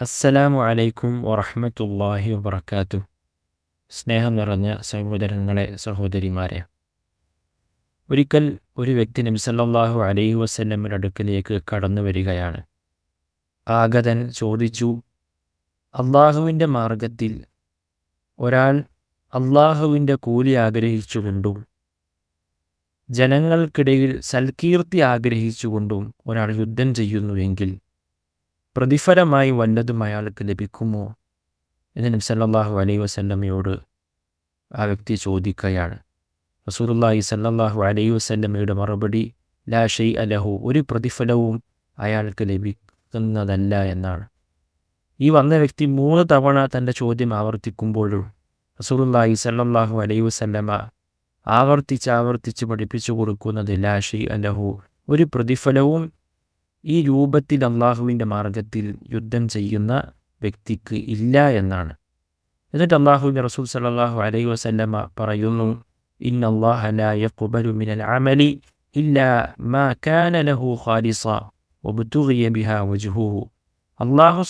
അസ്സലാമു അലൈക്കും വറഹമത്തല്ലാഹി വബർക്കാത്തു സ്നേഹം നിറഞ്ഞ സഹോദരങ്ങളെ സഹോദരിമാരെ ഒരിക്കൽ ഒരു വ്യക്തി നബി സല്ലല്ലാഹു അലൈഹി വസല്ലമിന്റെ അടുക്കലേക്ക് കടന്നു വരികയാണ്. ആഗതൻ ചോദിച്ചു അള്ളാഹുവിന്റെ മാർഗത്തിൽ ഒരാൾ അള്ളാഹുവിന്റെ കൂലി ആഗ്രഹിച്ചുകൊണ്ടും ജനങ്ങൾക്കിടയിൽ സൽകീർത്തി ആഗ്രഹിച്ചുകൊണ്ടും ഒരാൾ യുദ്ധം ചെയ്യുന്നുവെങ്കിൽ പ്രതിഫലമായി വല്ലതും അയാൾക്ക് ലഭിക്കുമോ? എന്ന് നബി അലൈ അലൈഹി വസല്ലമയോട് ആ വ്യക്തി ചോദിക്കുകയാണ്. റസൂലുള്ളാഹി സല്ലാഹു അലൈ വസല്ലമയുടെ മറുപടി ലാ ഷെയ് അലഹു ഒരു പ്രതിഫലവും അയാൾക്ക് ലഭിക്കുന്നതല്ല എന്നാണ്. ഈ വന്ന വ്യക്തി മൂന്ന് തവണ തന്റെ ചോദ്യം ആവർത്തിക്കുമ്പോഴും റസൂലുള്ളാഹി സല്ലാഹു അലൈ വസല്ലമ ആവർത്തിച്ച് ആവർത്തിച്ച് പഠിപ്പിച്ചു കൊടുക്കുന്നത് ലാഷെയ് അലഹു ഒരു പ്രതിഫലവും ഈ രൂപത്തിൽ അള്ളാഹുവിന്റെ മാർഗത്തിൽ യുദ്ധം ചെയ്യുന്ന വ്യക്തിക്ക് ഇല്ല എന്നാണ്. എന്നിട്ട് അള്ളാഹുവിന്റെ റസൂൽ സലാഹു അലൈ വസല്ലമ പറയുന്നു ഇന്ന അല്ലാഹ മിനൽ മാ കാന ഖാലിസ അള്ളാഹു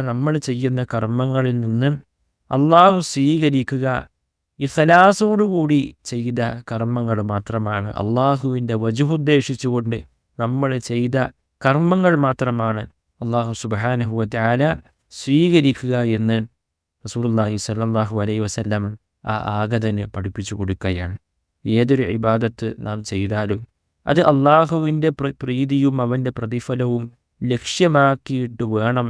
നമ്മൾ ചെയ്യുന്ന കർമ്മങ്ങളിൽ നിന്ന് അള്ളാഹു സ്വീകരിക്കുക ഇഖലാസോടുകൂടി ചെയ്ത കർമ്മങ്ങൾ മാത്രമാണ് അള്ളാഹുവിന്റെ വജുഹുദ്ദേശിച്ചുകൊണ്ട് നമ്മൾ ചെയ്ത കർമ്മങ്ങൾ മാത്രമാണ് അള്ളാഹു സുബാനഹുവ ആര സ്വീകരിക്കുക എന്ന് റസൂലുള്ളാഹി സ്വല്ലല്ലാഹു അലൈ വസല്ലം ആ ആഗതന് പഠിപ്പിച്ചു കൊടുക്കുകയാണ്. ഏതൊരു ഇബാദത്ത് നാം ചെയ്താലും അത് അള്ളാഹുവിന്റെ പ്രീതിയും അവന്റെ പ്രതിഫലവും ലക്ഷ്യമാക്കിയിട്ട് വേണം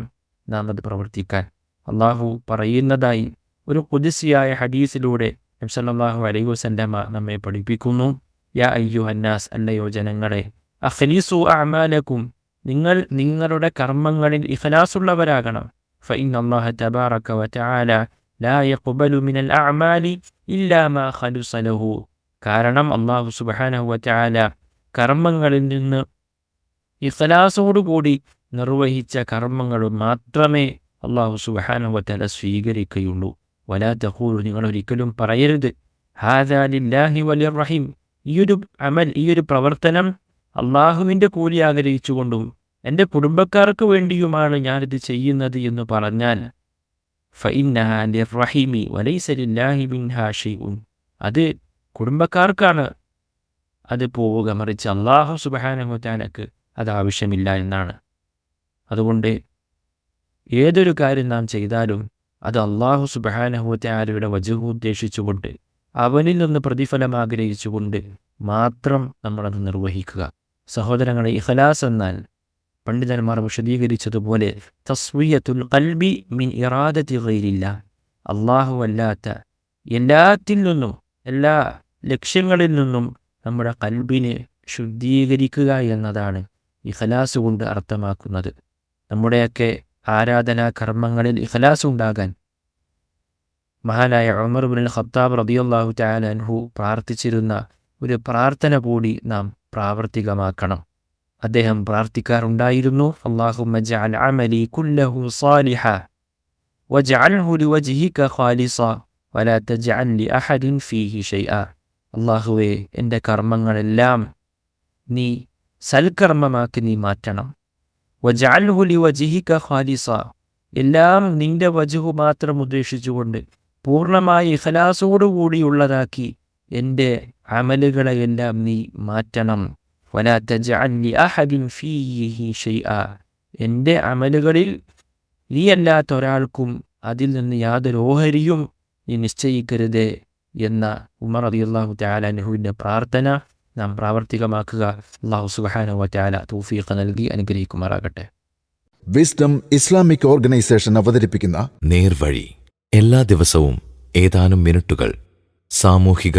നാം അത് പ്രവർത്തിക്കാൻ. അള്ളാഹു പറയുന്നതായി ഒരു കുതിസിയായ ഹദീസിലൂടെ നബ്സല്ലാഹു അലൈഹി വസല്ലമ നമ്മെ പഠിപ്പിക്കുന്നു. യാ അയ്യു അന്നാസ് അല്ലയോ ജനങ്ങളെ അഖ്ലിസു അമാലക്കും നിങ്ങൾ നിങ്ങളുടെ കർമ്മങ്ങളിൽ ഇഖലാസുള്ളവരാകണം. ഫഇന്ന അല്ലാഹ തബാറക വതആല ലാ യഖ്ബലു മിനൽ അഅമാലി ഇല്ലാ മാ ഖലുസ കാരണം അല്ലാഹു സുബ്ഹാനഹു വതആല കർമ്മങ്ങളിൽ നിന്ന് ഇഖലാസോടുകൂടി നിർവഹിച്ച കർമ്മങ്ങൾ മാത്രമേ അള്ളാഹു സുബ്ഹാനഹു വതആല സ്വീകരിക്കുകയുള്ളൂ. വലാ തഖൂലു നിങ്ങൾ ഒരിക്കലും പറയരുത്. ഹാദാ ലില്ലാഹി വലിർ റഹീം. ഈയൊരു അമൽ ഈയൊരു പ്രവർത്തനം അള്ളാഹുവിന്റെ കൂലി ആഗ്രഹിച്ചുകൊണ്ടും എന്റെ കുടുംബക്കാർക്ക് വേണ്ടിയുമാണ് ഞാനിത് ചെയ്യുന്നത് എന്ന് പറഞ്ഞാൽ റഹീമി അത് കുടുംബക്കാർക്കാണ്. അത് പോവുക മറിച്ച് അള്ളാഹു സുബാനഹുത്താനക്ക് അത് ആവശ്യമില്ല എന്നാണ്. അതുകൊണ്ട് ഏതൊരു കാര്യം നാം ചെയ്താലും അത് അള്ളാഹു സുബാനഹുത്താലയുടെ വജുഹു ഉദ്ദേശിച്ചുകൊണ്ട് അവനിൽ നിന്ന് പ്രതിഫലം ആഗ്രഹിച്ചുകൊണ്ട് മാത്രം നമ്മളത് നിർവഹിക്കുക. സഹോദരങ്ങളെ ഇഖലാസ് എന്നാൽ പണ്ഡിതന്മാർ വിശദീകരിച്ചതുപോലെ തസ്വിയത്തുൽ കൽബി മിൻ ഇറാദത്തി ഗൈരില്ല. അല്ലാത്ത എല്ലാത്തിൽ നിന്നും എല്ലാ ലക്ഷ്യങ്ങളിൽ നിന്നും നമ്മുടെ കൽബിനെ ശുദ്ധീകരിക്കുക എന്നതാണ് ഇഖലാസ് കൊണ്ട് അർത്ഥമാക്കുന്നത്. നമ്മുടെയൊക്കെ ആരാധനാ കർമ്മങ്ങളിൽ ഇഖലാസ് ഉണ്ടാകാൻ മഹാനായ ഉമർ ബിൻ ഖത്താബ് റബിയുള്ളാഹു തആലൻഹു പ്രാർത്ഥിച്ചിരുന്ന ഒരു പ്രാർത്ഥന കൂടി നാം പ്രാവർത്തികമാക്കണം. അദ്ദേഹം പ്രാർത്ഥിക്കാറുണ്ടായിരുന്നു കുല്ലഹു സാലിഹ അള്ളാഹുവേ എന്റെ കർമ്മങ്ങളെല്ലാം നീ സൽക്കർമ്മമാക്കി നീ മാറ്റണം. വജാൽഹുലി ലിവജ്ഹിക ഖാലിസ എല്ലാം നിന്റെ വജുഹു മാത്രം ഉദ്ദേശിച്ചുകൊണ്ട് പൂർണമായി ഇഖലാസോടുകൂടിയുള്ളതാക്കി എന്റെ അമലുകളെയെല്ലാം നീ മാറ്റണം. എന്റെ അമലുകളിൽ നീയല്ലാത്ത ഒരാൾക്കും അതിൽ നിന്ന് യാതൊരു ഓഹരിയും നീ നിശ്ചയിക്കരുതേ എന്ന ഉമർ അതി തആല അൻഹുവിന്റെ പ്രാർത്ഥന നാം പ്രാവർത്തികമാക്കുക. അള്ളാഹു സുബ്ഹാനഹു വ തആല തൗഫീഖ് നൽകി അനുഗ്രഹിക്കുമാറാകട്ടെ. വിസ്ഡം ഇസ്ലാമിക് ഓർഗനൈസേഷൻ അവതരിപ്പിക്കുന്ന നേർവഴി എല്ലാ ദിവസവും ഏതാനും മിനിറ്റുകൾ സാമൂഹിക